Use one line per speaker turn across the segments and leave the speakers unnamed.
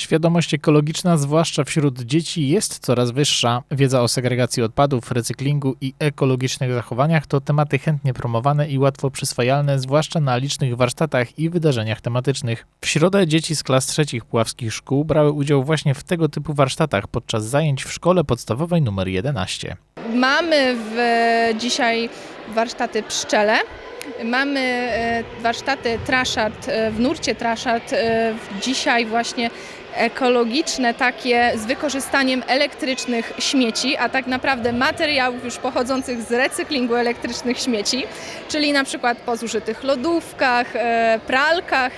Świadomość ekologiczna, zwłaszcza wśród dzieci, jest coraz wyższa. Wiedza o segregacji odpadów, recyklingu i ekologicznych zachowaniach to tematy chętnie promowane i łatwo przyswajalne, zwłaszcza na licznych warsztatach i wydarzeniach tematycznych. W środę dzieci z klas trzecich puławskich szkół brały udział właśnie w tego typu warsztatach podczas zajęć w szkole podstawowej nr 11.
Mamy w, dzisiaj warsztaty pszczele. Mamy e, warsztaty traszat e, w nurcie traszat. e, Dzisiaj właśnie ekologiczne takie z wykorzystaniem elektrycznych śmieci, a tak naprawdę materiałów już pochodzących z recyklingu elektrycznych śmieci, czyli na przykład po zużytych lodówkach, pralkach.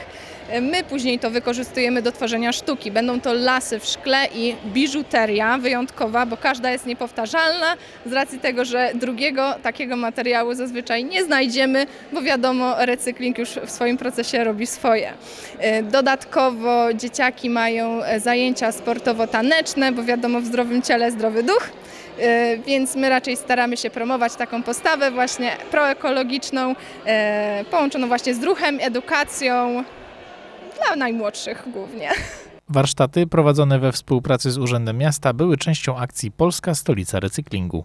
My później to wykorzystujemy do tworzenia sztuki. Będą to lasy w szkle i biżuteria wyjątkowa, bo każda jest niepowtarzalna z racji tego, że drugiego takiego materiału zazwyczaj nie znajdziemy, bo wiadomo, recykling już w swoim procesie robi swoje. E, Dodatkowo dzieciaki mają e, zajęcia sportowo-taneczne, bo wiadomo, w zdrowym ciele zdrowy duch. E, Więc my raczej staramy się promować taką postawę właśnie proekologiczną, połączoną właśnie z ruchem, edukacją, dla najmłodszych głównie.
Warsztaty prowadzone we współpracy z Urzędem Miasta były częścią akcji Polska Stolica Recyklingu.